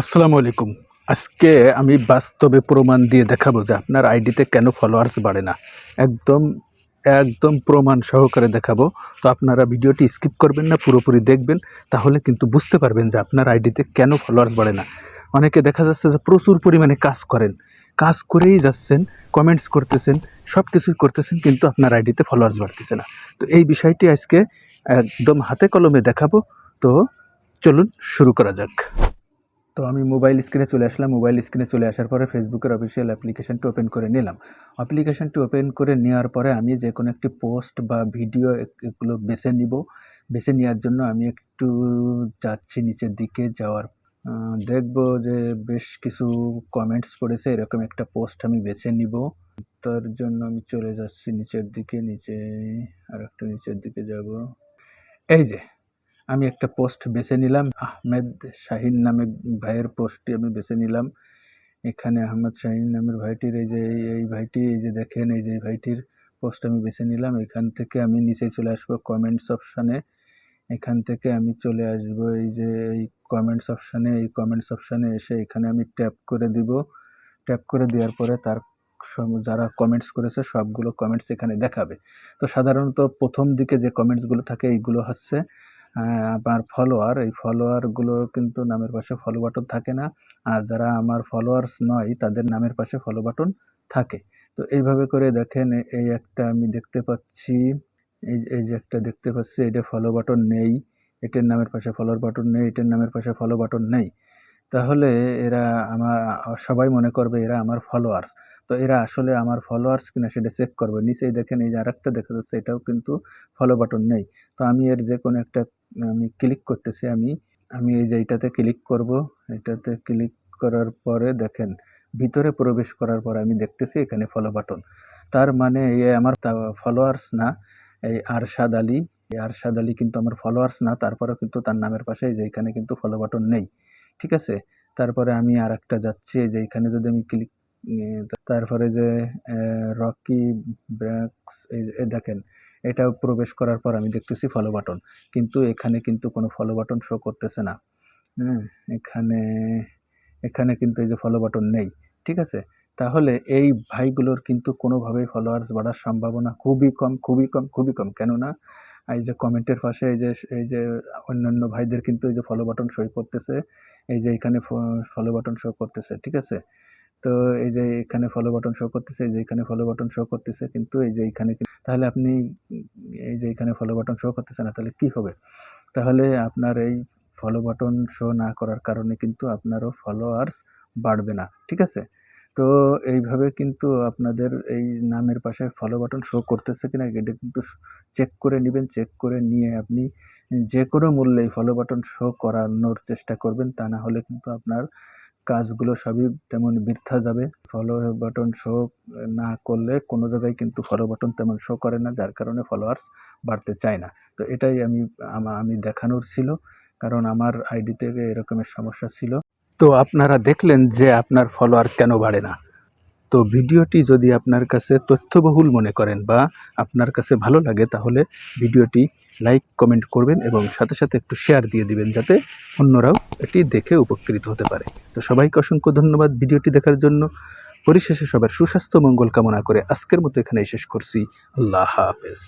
আসসালামু আলাইকুম। আজকে আমি বাস্তবে প্রমাণ দিয়ে দেখাবো যে আপনার আইডিতে কেন ফলোয়ার্স বাড়ে না। একদম একদম প্রমাণ সহকারে দেখাবো। তো আপনারা ভিডিওটি স্কিপ করবেন না, পুরোপুরি দেখবেন। তাহলে কিন্তু বুঝতে পারবেন যে আপনার আইডিতে কেন ফলোয়ার্স বাড়ে না। অনেকে দেখা যাচ্ছে যে প্রচুর পরিমাণে কাজ করেন। কাজ করেই যাচ্ছেন কমেন্টস করতেছেন সব কিছুই করতেছেন, কিন্তু আপনার আইডিতে ফলোয়ার্স বাড়তেছে না। তো এই বিষয়টি আজকে একদম হাতে কলমে দেখাবো। তো চলুন শুরু করা যাক। তো আমি মোবাইল স্ক্রিনে চলে আসলাম। মোবাইল স্ক্রিনে চলে আসার পরে ফেসবুকের অফিসিয়াল অ্যাপ্লিকেশনটি ওপেন করে নিলাম। অ্যাপ্লিকেশনটি ওপেন করে নেওয়ার পরে আমি যে কোনো একটি পোস্ট বা ভিডিও এগুলো বেছে নিব। বেছে নেওয়ার জন্য আমি একটু যাচ্ছি নিচের দিকে যাওয়ার। দেখব যে বেশ কিছু কমেন্টস পড়েছে, এরকম একটা পোস্ট আমি বেছে নিব। তার জন্য আমি চলে যাচ্ছি নিচের দিকে, নিচে আর একটু নিচের দিকে যাব। এই যে আমি একটা পোস্ট বেছে নিলাম, আহমেদ শাহিন নামে ভাইয়ের পোস্টটি আমি বেছে নিলাম। এখানে আহমেদ শাহিন নামের ভাইটির এই যে, এই- ভাইটি, এই যে দেখেন, এই যে ভাইটির পোস্ট আমি বেছে নিলাম। এখান থেকে আমি নিচে চলে আসব কমেন্টস অপশানে এখান থেকে আমি চলে আসব এই যে, এই কমেন্টস অপশানে এই কমেন্টস অপশানে এসে এখানে আমি ট্যাপ করে দিব। ট্যাপ করে দেওয়ার পরে তার যারা কমেন্টস করেছে সবগুলো কমেন্টস এখানে দেখাবে। তো সাধারণত প্রথম দিকে যে কমেন্টসগুলো থাকে এইগুলো হচ্ছে আমার ফলোয়ার এই ফলোয়ারগুলো কিন্তু নামের পাশে ফলো বাটন থাকে না। আর যারা আমার ফলোয়ার্স নয়, তাদের নামের পাশে ফলো বাটন থাকে। তো এইভাবে করে দেখেন, এই একটা আমি দেখতে পাচ্ছি, এই এই যে একটা দেখতে পাচ্ছি, এটা ফলো বাটন নেই, এটার নামের পাশে ফলোয়ার বাটন নেই, এটার নামের পাশে ফলো বাটন নেই। তাহলে এরা আমার সবাই মনে করবে এরা আমার ফলোয়ার্স তো এরা আসলে আমার ফলোয়ার্স কিনা সেটা চেক করবে। নিচেই দেখেন এই যে আরেকটা দেখা যাচ্ছে, এটাও কিন্তু ফলো বাটন নেই। তো আমি এর যে কোনো একটা, আমি ক্লিক করতেছি, আমি আমি এই যে এটাতে ক্লিক করব। এটাতে ক্লিক করার পরে দেখেন, ভিতরে প্রবেশ করার পর আমি দেখতেছি এখানে ফলো বাটন তার মানে এ আমার ফলোয়ার্স না, এই আরশাদ আলী। এই আরশাদ আলী কিন্তু আমার ফলোয়ার্স না, তারপরেও কিন্তু তার নামের পাশে এই যে এখানে কিন্তু ফলো বাটন নেই। ঠিক আছে? তারপরে আমি আর একটা যাচ্ছি যে এখানে যদি আমি ক্লিক তারপরে যে রকি ব্র্যাক্স এই দেখেন, এটাও প্রবেশ করার পর আমি দেখতেছি ফলো বাটন কিন্তু এখানে কিন্তু কোনো ফলো বাটন শো করতেছে না। হ্যাঁ এখানে এখানে কিন্তু এই যে ফলো বাটন নেই, ঠিক আছে? তাহলে এই ভাইগুলোর কিন্তু কোনোভাবেই ফলোয়ার্স বাড়ার সম্ভাবনা খুবই কম খুবই কম খুবই কম। কেননা এই যে কমেন্টের পাশে এই যে এই যে অন্যান্য ভাইদের কিন্তু এই যে ফলো বাটন শো করতেছে, এই যে এখানে ফলো বাটন শো করতেছে, ঠিক আছে? তো এই যে এখানে ফলো বাটন শো করতেছে, এই যে এখানে ফলো বাটন শো করতেছে, কিন্তু এই যে এখানে তাহলে আপনি এই যে এখানে ফলো বাটন শো করতেছে না, তাহলে কি হবে? তাহলে আপনার এই ফলো বাটন শো না করার কারণে কিন্তু আপনারও ফলোয়ার্স বাড়বে না, ঠিক আছে? তো এইভাবে কিন্তু আপনাদের এই নামের পাশে ফলো বাটন শো করতেছে কিনা এটা কিন্তু চেক করে নেবেন চেক করে নিয়ে আপনি যে কোনো মূল্যেই ফলো বাটন শো করানোর চেষ্টা করবেন, তা না হলে কিন্তু আপনার কাজগুলো সবই তেমন বৃথা যাবে। ফলো বাটন শো না করলে কোনো জায়গায় কিন্তু ফলো বাটন তেমন শো করে না, যার কারণে ফলোয়ার্স বাড়তে চায় না। তো এটাই আমি আমি দেখানোর ছিল, কারণ আমার আইডিতে এরকমের সমস্যা ছিল। তো আপনারা দেখলেন যে আপনার ফলোয়ার কেন বাড়ে না। তো ভিডিওটি যদি আপনার কাছে তথ্যবহুল মনে করেন বা আপনার কাছে ভালো লাগে, তাহলে ভিডিওটি লাইক, কমেন্ট করবেন এবং সাথে সাথে একটু শেয়ার দিয়ে দিবেন যাতে অন্যরাও এটি দেখে উপকৃত হতে পারে। তো সবাইকে অসংখ্য ধন্যবাদ ভিডিওটি দেখার জন্য। পরিশেষে সবার সুস্বাস্থ্য, মঙ্গল কামনা করে আজকের মতো এখানে শেষ করছি। আল্লাহ হাফেজ।